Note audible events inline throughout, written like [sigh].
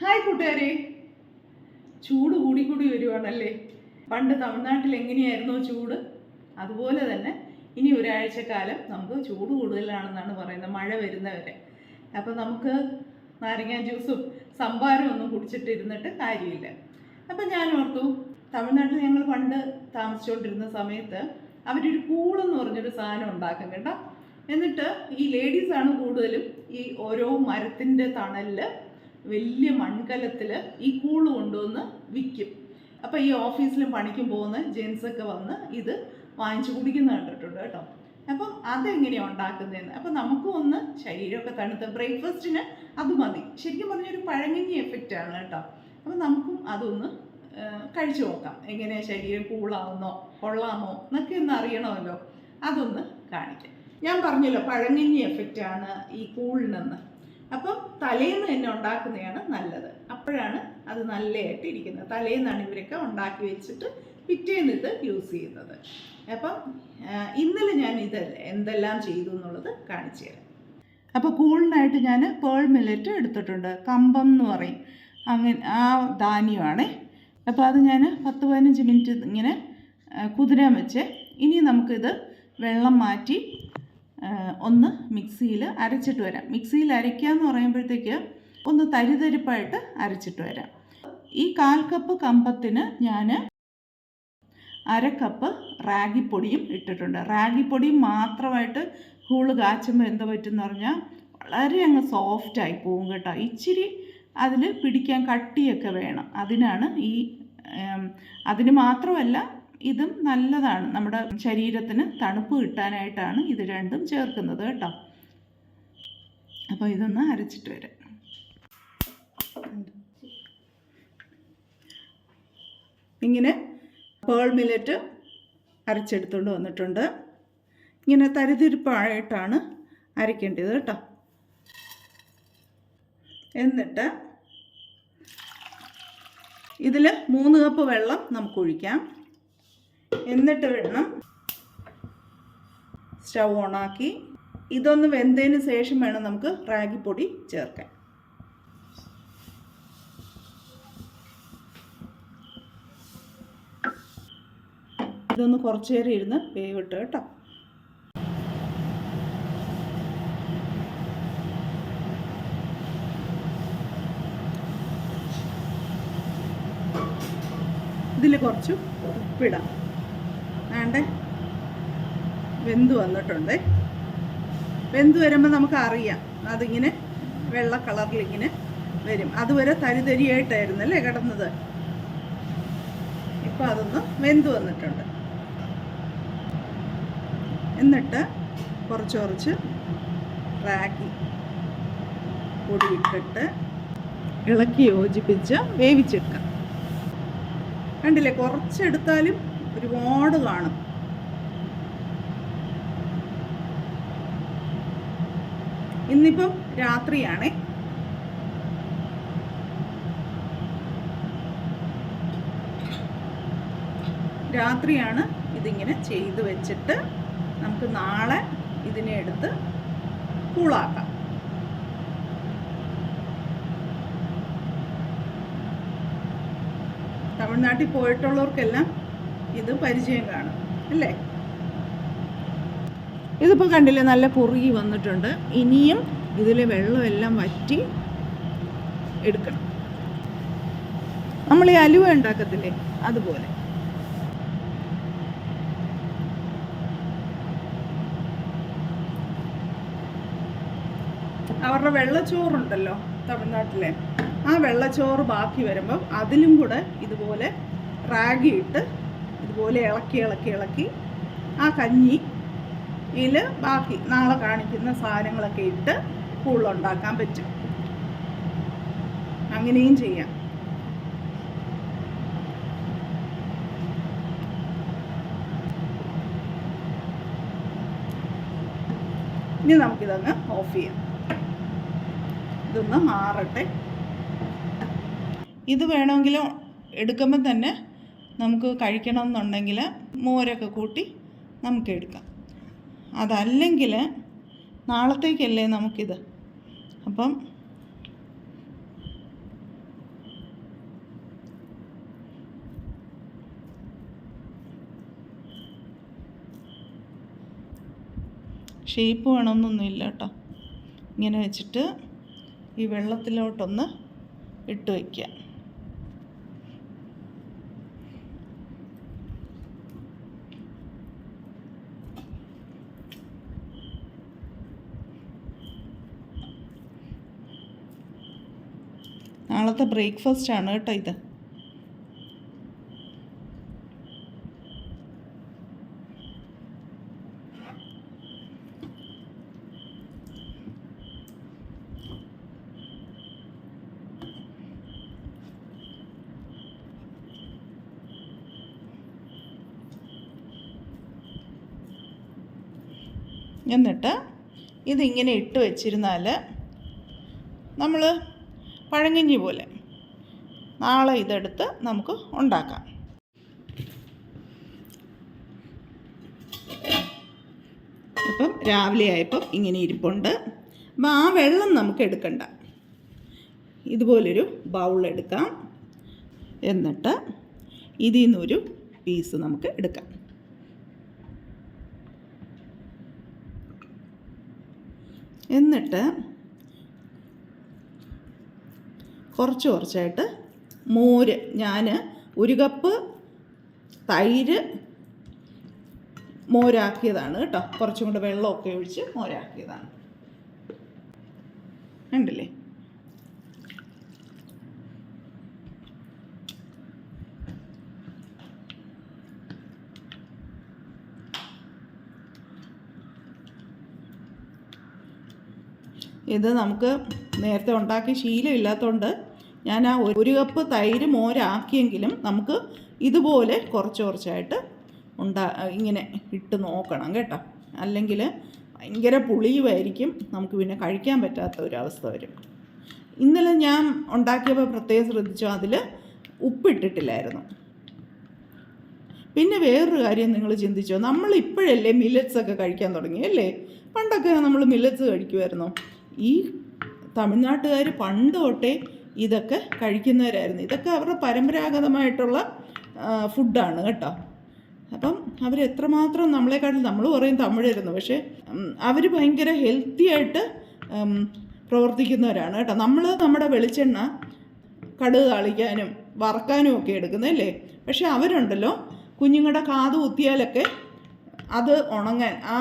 Hi കൂട്ടുകാരെ. ചൂട് കൂടി കൂടി വരുവാണല്ലേ? പണ്ട് തമിഴ്നാട്ടിൽ എങ്ങനെയായിരുന്നോ ചൂട്? അതുപോലെ തന്നെ ഇനി ഒരാഴ്ചക്കാലം നമുക്ക് ചൂട് കൂടുതലാണെന്നാണ് പറയുന്നത് മഴ വരുന്നവരെ. അപ്പം നമുക്ക് നാരങ്ങാ ജ്യൂസും സംഭാരം ഒന്നും കുടിച്ചിട്ടിരുന്നിട്ട് കാര്യമില്ല. അപ്പം ഞാൻ ഓർത്തു തമിഴ്നാട്ടിൽ ഞങ്ങൾ പണ്ട് താമസിച്ചുകൊണ്ടിരുന്ന സമയത്ത് അവരൊരു കൂളെന്ന് പറഞ്ഞൊരു സാധനം ഉണ്ടാക്കും കേട്ടോ എന്നിട്ട് ഈ ലേഡീസാണ് കൂടുതലും ഈ ഓരോ മരത്തിന്റെ തണലിൽ വലിയ മൺകലത്തിൽ ഈ കൂൾ കൊണ്ടുവന്ന് വിൽക്കും അപ്പോൾ ഈ ഓഫീസിലും പണിക്കും പോകുന്ന ജെൻസൊക്കെ വന്ന് ഇത് വാങ്ങിച്ചു കുടിക്കുന്ന കണ്ടിട്ടുണ്ട് കേട്ടോ. അപ്പം അതെങ്ങനെയാണ് ഉണ്ടാക്കുന്നതെന്ന്? അപ്പം നമുക്കും ഒന്ന് ശരീരമൊക്കെ തണുത്ത് ബ്രേക്ക്ഫാസ്റ്റിന് അത് മതി. ശരിക്കും പറഞ്ഞൊരു പഴങ്ങഞ്ഞി എഫക്റ്റ് ആണ് കേട്ടോ. അപ്പം നമുക്കും അതൊന്ന് കഴിച്ചു നോക്കാം. എങ്ങനെ ശരീരം കൂളാവുന്നോ കൊള്ളാമോ എന്നൊക്കെ ഒന്ന് അറിയണമല്ലോ. അതൊന്ന് കാണിക്കാം. ഞാൻ പറഞ്ഞല്ലോ പഴങ്ങഞ്ഞി എഫക്റ്റാണ് ഈ കൂളിനെന്ന്. അപ്പം തലേന്ന് തന്നെ ഉണ്ടാക്കുന്നതാണ് നല്ലത്. അപ്പോഴാണ് അത് നല്ലതായിട്ട് ഇരിക്കുന്നത്. തലേന്നാണ് ഇവരൊക്കെ ഉണ്ടാക്കി വെച്ചിട്ട് പിറ്റേന്ന് ഇത് യൂസ് ചെയ്യുന്നത്. അപ്പം ഇന്നലെ ഞാൻ ഇത് എന്തെല്ലാം ചെയ്തു എന്നുള്ളത് കാണിച്ചു തരാം. അപ്പോൾ കൂളിനായിട്ട് ഞാൻ പേൾ മില്ലറ്റ് എടുത്തിട്ടുണ്ട്. കമ്പം എന്ന് പറയും. അങ്ങനെ ആ ധാന്യമാണേ. അപ്പോൾ അത് ഞാൻ പത്ത് പതിനഞ്ച് മിനിറ്റ് ഇങ്ങനെ കുതിരാൻ വെച്ച് ഇനി നമുക്കിത് വെള്ളം മാറ്റി ഒന്ന് മിക്സിയിൽ അരച്ചിട്ട് വരാം. മിക്സിയിൽ അരയ്ക്കുക എന്ന് പറയുമ്പോഴത്തേക്ക് ഒന്ന് തരിതരിപ്പായിട്ട് അരച്ചിട്ട് വരാം. ഈ കാൽ കപ്പ് കമ്പത്തിന് ഞാൻ അര കപ്പ് റാഗിപ്പൊടിയും ഇട്ടിട്ടുണ്ട്. റാഗിപ്പൊടി മാത്രമായിട്ട് ഹൂൾ കാച്ചുമ്പോൾ എന്താ പറ്റുമെന്ന് പറഞ്ഞാൽ വളരെ അങ്ങ് സോഫ്റ്റായി പോവും കേട്ടോ. ഇച്ചിരി അതിൽ പിടിക്കാൻ കട്ടിയൊക്കെ വേണം. അതിനാണ് ഈ അതിന് മാത്രമല്ല ഇതും നല്ലതാണ്. നമ്മുടെ ശരീരത്തിന് തണുപ്പ് കിട്ടാനായിട്ടാണ് ഇത് രണ്ടും ചേർക്കുന്നത് കേട്ടോ. അപ്പോൾ ഇതൊന്ന് അരച്ചിട്ട് വരാം. ഇങ്ങനെ പേൾ മില്ലറ്റ് അരച്ചെടുത്തുകൊണ്ട് വന്നിട്ടുണ്ട്. ഇങ്ങനെ തരിതിരിപ്പായിട്ടാണ് അരയ്ക്കേണ്ടത് കേട്ടോ. എന്നിട്ട് ഇതിൽ മൂന്ന് കപ്പ് വെള്ളം നമുക്ക് ഒഴിക്കാം. എന്നിട്ട് വേണം സ്റ്റൗ ഓണാക്കി ഇതൊന്ന് വെന്തതിന് ശേഷം വേണം നമുക്ക് റാഗിപ്പൊടി ചേർക്കാൻ. ഇതൊന്ന് കുറച്ചു നേരം ഇരുന്ന് വേവിട്ട് കേട്ടോ. ഇതിൽ കുറച്ച് ഉപ്പിടാം. വേണ്ടേ വെന്ത് വന്നിട്ടുണ്ട്. വെന്ത് വരുമ്പോൾ നമുക്ക് അറിയാം അതിങ്ങനെ വെള്ള കളറിലിങ്ങനെ വരും. അതുവരെ തരിതരിയായിട്ടായിരുന്നു അല്ലേ കിടന്നത്? ഇപ്പം അതൊന്ന് വെന്ത് വന്നിട്ടുണ്ട്. എന്നിട്ട് കുറച്ച് കുറച്ച് റാഗി പൊടി ഇട്ടിട്ട് ഇളക്കി യോജിപ്പിച്ച് വേവിച്ചെടുക്കാം. കണ്ടില്ലേ? കുറച്ചെടുത്താലും ഒരുപാട് കാണും. ഇന്നിപ്പം രാത്രിയാണേ. രാത്രിയാണ് ഇതിങ്ങനെ ചെയ്ത് വെച്ചിട്ട് നമുക്ക് നാളെ ഇതിനെ എടുത്ത് കൂളാക്കാം. തമിഴ്നാട്ടിൽ പോയിട്ടുള്ളവർക്കെല്ലാം ഇത് പരിചയം കാണും അല്ലേ? ഇതിപ്പോൾ കണ്ടില്ലേ നല്ല കുറുകി വന്നിട്ടുണ്ട്. ഇനിയും ഇതിൽ വെള്ളമെല്ലാം വറ്റി എടുക്കണം. നമ്മൾ ഈ അലുവ ഉണ്ടാക്കത്തില്ലേ അതുപോലെ. അവരുടെ വെള്ളച്ചോറുണ്ടല്ലോ തമിഴ്നാട്ടിലെ. ആ വെള്ളച്ചോറ് ബാക്കി വരുമ്പം അതിലും കൂടെ ഇതുപോലെ റാഗി ഇട്ട് ഇതുപോലെ ഇളക്കി ഇളക്കി ഇളക്കി ആ കഞ്ഞി ഇതിൽ ബാക്കി നാളെ കാണിക്കുന്ന സാധനങ്ങളൊക്കെ ഇട്ട് കൂളുണ്ടാക്കാൻ പറ്റും. അങ്ങനെയും ചെയ്യാം. ഇനി നമുക്കിതങ്ങ് ഓഫ് ചെയ്യാം. ഇതൊന്ന് മാറട്ടെ. ഇത് വേണമെങ്കിലും എടുക്കുമ്പോൾ തന്നെ നമുക്ക് കഴിക്കണം എന്നുണ്ടെങ്കിൽ മോരൊക്കെ കൂട്ടി നമുക്ക് എടുക്കാം. അതല്ലെങ്കിൽ നാളത്തേക്കല്ലേ നമുക്കിത്? അപ്പം ഷേപ്പ് വേണമെന്നൊന്നുമില്ല കേട്ടോ. ഇങ്ങനെ വെച്ചിട്ട് ഈ വെള്ളത്തിലോട്ടൊന്ന് ഇട്ട് വയ്ക്കുക നാളത്തെ ബ്രേക്ക്ഫാസ്റ്റ് ആണ് കേട്ടോ ഇത്. എന്നിട്ട് ഇതിങ്ങനെ ഇട്ട് വെച്ചിരുന്നാൽ നമ്മൾ പഴങ്കഞ്ഞി പോലെ. നാളെ ഇതെടുത്ത് നമുക്ക് ഉണ്ടാക്കാം. അപ്പം രാവിലെ ആയപ്പം ഇങ്ങനെ ഇരിപ്പുണ്ട്. അപ്പം ആ വെള്ളം നമുക്ക് എടുക്കണ്ട. ഇതുപോലൊരു ബൗൾ എടുക്കാം. എന്നിട്ട് ഇതിൽ നിന്നൊരു പീസ് നമുക്ക് എടുക്കാം. എന്നിട്ട് കുറച്ച് കുറച്ചായിട്ട് മോര് ഞാൻ ഒരു കപ്പ് തൈര് മോരാക്കിയതാണ് കേട്ടോ. കുറച്ചും കൂടെ വെള്ളമൊക്കെ ഒഴിച്ച് മോരാക്കിയതാണ്. ഉണ്ടല്ലേ ഇത് നമുക്ക് നേരത്തെ ഉണ്ടാക്കി ശീലമില്ലാത്തതുകൊണ്ട് ഞാൻ ആ ഒരു കപ്പ് തൈര് മോരാക്കിയെങ്കിലും നമുക്ക് ഇതുപോലെ കുറച്ച് കുറച്ചായിട്ട് ഉണ്ടാ ഇങ്ങനെ ഇട്ട് നോക്കണം കേട്ടോ. അല്ലെങ്കിൽ ഭയങ്കര പുളിയുമായിരിക്കും നമുക്ക് പിന്നെ കഴിക്കാൻ പറ്റാത്ത ഒരവസ്ഥ വരും. ഇന്നലെ ഞാൻ ഉണ്ടാക്കിയപ്പോൾ പ്രത്യേകം ശ്രദ്ധിച്ചു അതിൽ ഉപ്പിട്ടിട്ടില്ലായിരുന്നു. പിന്നെ വേറൊരു കാര്യം നിങ്ങൾ ചിന്തിച്ചോ നമ്മൾ ഇപ്പോഴല്ലേ മില്ലറ്റ്സ് ഒക്കെ കഴിക്കാൻ തുടങ്ങി അല്ലേ? പണ്ടൊക്കെ നമ്മൾ മില്ലറ്റ്സ് കഴിക്കുമായിരുന്നു. ഈ തമിഴ്നാട്ടുകാർ പണ്ട് തൊട്ടേ ഇതൊക്കെ കഴിക്കുന്നവരായിരുന്നു. ഇതൊക്കെ അവരുടെ പരമ്പരാഗതമായിട്ടുള്ള ഫുഡാണ് കേട്ടോ. അപ്പം അവർ എത്രമാത്രം നമ്മളെക്കാട്ടിൽ നമ്മൾ പറയും തമിഴായിരുന്നു. പക്ഷേ അവർ ഭയങ്കര ഹെൽത്തി ആയിട്ട് പ്രവർത്തിക്കുന്നവരാണ് കേട്ടോ. നമ്മൾ നമ്മുടെ വെളിച്ചെണ്ണ കടുക് താളിക്കാനും വറക്കാനും ഒക്കെ എടുക്കുന്നതല്ലേ പക്ഷേ അവരുണ്ടല്ലോ കുഞ്ഞുങ്ങളുടെ കാത് കുത്തിയാലൊക്കെ അത് ഉണങ്ങാൻ ആ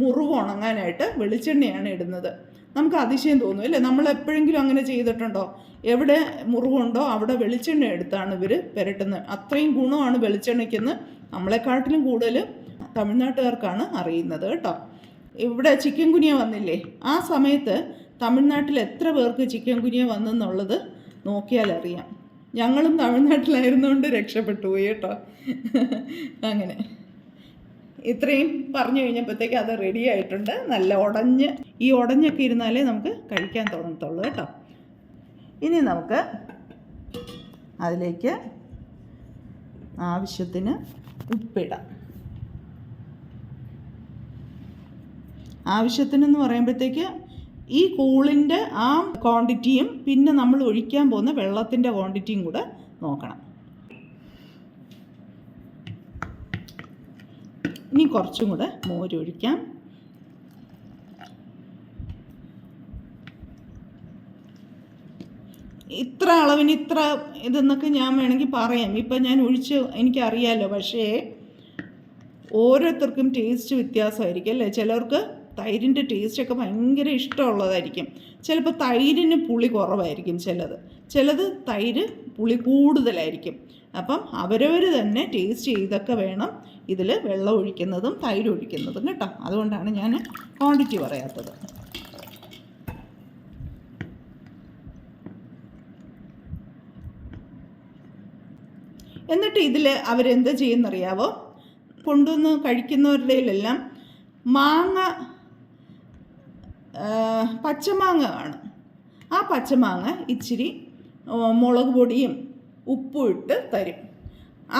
മുറിവ് ഉണങ്ങാനായിട്ട് വെളിച്ചെണ്ണയാണ് ഇടുന്നത്. നമുക്ക് അതിശയം തോന്നും അല്ലേ? നമ്മൾ എപ്പോഴെങ്കിലും അങ്ങനെ ചെയ്തിട്ടുണ്ടോ? എവിടെ മുറിവുണ്ടോ അവിടെ വെളിച്ചെണ്ണ എടുത്താണ് ഇവർ പുരട്ടുന്നത്. അത്രയും ഗുണമാണ് വെളിച്ചെണ്ണയ്ക്കെന്ന് നമ്മളെക്കാട്ടിലും കൂടുതൽ തമിഴ്നാട്ടുകാർക്കാണ് അറിയുന്നത് കേട്ടോ. ഇവിടെ ചിക്കൻ കുനിയ വന്നില്ലേ? ആ സമയത്ത് തമിഴ്നാട്ടിൽ എത്ര പേർക്ക് ചിക്കൻ കുനിയ വന്നെന്നുള്ളത് നോക്കിയാൽ അറിയാം. ഞങ്ങളും തമിഴ്നാട്ടിലായിരുന്നുകൊണ്ട് രക്ഷപ്പെട്ടു പോയി കേട്ടോ. [laughs] അങ്ങനെ. ഇത്രയും പറഞ്ഞു കഴിഞ്ഞപ്പോഴത്തേക്ക് അത് റെഡി ആയിട്ടുണ്ട്. നല്ല ഉടഞ്ഞ് ഈ ഉടഞ്ഞൊക്കെ ഇരുന്നാലേ നമുക്ക് കഴിക്കാൻ തോന്നത്തുള്ളൂ കേട്ടോ. ഇനി നമുക്ക് അതിലേക്ക് ആവശ്യത്തിന് ഉപ്പിടാം. ആവശ്യത്തിനെന്ന് പറയുമ്പോഴത്തേക്ക് ഈ കൂളിന്റെ ആ ക്വാണ്ടിറ്റിയും പിന്നെ നമ്മൾ ഒഴിക്കാൻ പോകുന്ന വെള്ളത്തിന്റെ ക്വാണ്ടിറ്റിയും കൂടെ നോക്കണം. ഇനി കുറച്ചും കൂടെ മോരൊഴിക്കാം ഇത്ര അളവിന് ഇത്ര ഇതെന്നൊക്കെ ഞാൻ വേണമെങ്കിൽ പറയാം. ഇപ്പം ഞാൻ ഒഴിച്ച് എനിക്കറിയാലോ പക്ഷേ ഓരോരുത്തർക്കും ടേസ്റ്റ് വ്യത്യാസമായിരിക്കും അല്ലേ? ചിലർക്ക് തൈരിന്റെ ടേസ്റ്റൊക്കെ ഭയങ്കര ഇഷ്ടമുള്ളതായിരിക്കും. ചിലപ്പോൾ തൈരിന് പുളി കുറവായിരിക്കും ചിലത്. ചിലത് തൈര് പുളി കൂടുതലായിരിക്കും. അപ്പം അവരവർ തന്നെ ടേസ്റ്റ് ചെയ്തൊക്കെ വേണം ഇതിൽ വെള്ളം ഒഴിക്കുന്നതും തൈര് ഒഴിക്കുന്നതും കേട്ടോ. അതുകൊണ്ടാണ് ഞാൻ ക്വാണ്ടിറ്റി പറയാത്തത്. എന്നിട്ട് ഇതിൽ അവരെന്താ ചെയ്യുന്നറിയാവോ? കൊണ്ടുവന്ന് കഴിക്കുന്നവരുടെയിലെല്ലാം മാങ്ങ പച്ചമാങ്ങ കാണും. ആ പച്ചമാങ്ങ ഇച്ചിരി മുളക് പൊടിയും ഉപ്പും ഇട്ട് തരും.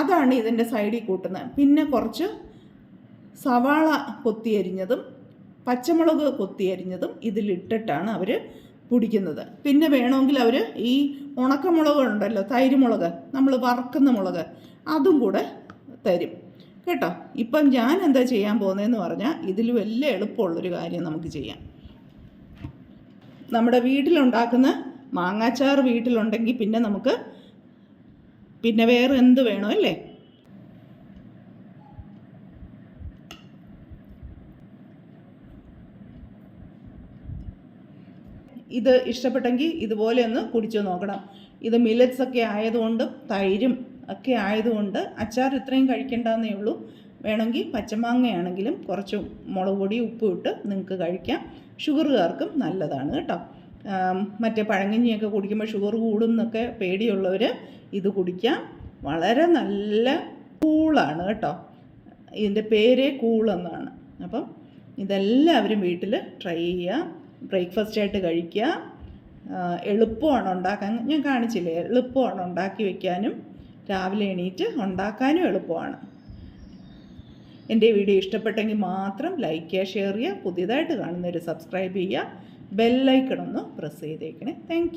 അതാണ് ഇതിന്റെ സൈഡിൽ കൂട്ടുന്നത്. പിന്നെ കുറച്ച് സവാള കൊത്തിയരിഞ്ഞതും പച്ചമുളക് കൊത്തിയരിഞ്ഞതും ഇതിലിട്ടിട്ടാണ് അവർ പൊടിക്കുന്നത്. പിന്നെ വേണമെങ്കിൽ അവർ ഈ ഉണക്കമുളക് ഉണ്ടല്ലോ തൈര് മുളക് നമ്മൾ വറക്കുന്ന മുളക് അതും കൂടെ തരും. കേട്ടോ? ഇപ്പം ഞാൻ എന്താ ചെയ്യാൻ പോകുന്നതെന്ന് പറഞ്ഞാൽ ഇതിൽ വലിയ എളുപ്പമുള്ളൊരു കാര്യം നമുക്ക് ചെയ്യാം. നമ്മുടെ വീട്ടിലുണ്ടാക്കുന്ന മാങ്ങാച്ചാർ വീട്ടിലുണ്ടെങ്കിൽ പിന്നെ നമുക്ക് പിന്നെ വേറെ എന്ത് വേണോ അല്ലേ? ഇത് ഇഷ്ടപ്പെട്ടെങ്കിൽ ഇതുപോലെ ഒന്ന് കുടിച്ചു നോക്കണം. ഇത് മില്ലറ്റ്സ് ഒക്കെ ആയതുകൊണ്ട് തൈരും ഒക്കെ ആയതുകൊണ്ട് അച്ചാർ ഇത്രയും കഴിക്കേണ്ടെന്നേ ഉള്ളൂ. വേണമെങ്കിൽ പച്ചമാങ്ങയാണെങ്കിലും കുറച്ച് മുളക് പൊടി ഉപ്പും ഇട്ട് നിങ്ങൾക്ക് കഴിക്കാം. ഷുഗറുകാർക്കും നല്ലതാണ് കേട്ടോ. മറ്റേ പഴങ്കഞ്ഞിയൊക്കെ കുടിക്കുമ്പോൾ ഷുഗർ കൂടും എന്നൊക്കെ പേടിയുള്ളവർ ഇത് കുടിക്കാം. വളരെ നല്ല കൂളാണ് കേട്ടോ. ഇതിന്റെ പേരേ കൂളെന്നാണ്. അപ്പം ഇതെല്ലാവരും വീട്ടിൽ ട്രൈ ചെയ്യുക. ബ്രേക്ക്ഫാസ്റ്റ് ആയിട്ട് കഴിക്കുക എളുപ്പമാണ് ഉണ്ടാക്കാൻ. ഞാൻ കാണിച്ചില്ലേ? എളുപ്പമാണ് ഉണ്ടാക്കി വയ്ക്കാനും രാവിലെ എണീറ്റ് ഉണ്ടാക്കാനും എളുപ്പമാണ്. എന്റെ വീഡിയോ ഇഷ്ടപ്പെട്ടെങ്കിൽ മാത്രം ലൈക്ക് ചെയ്യുക ഷെയർ ചെയ്യുക പുതിയതായിട്ട് കാണുന്നവർ സബ്സ്ക്രൈബ് ചെയ്യുക. ബെല്ലൈക്കൺ ഒന്ന് പ്രസ് ചെയ്തേക്കണേ. താങ്ക്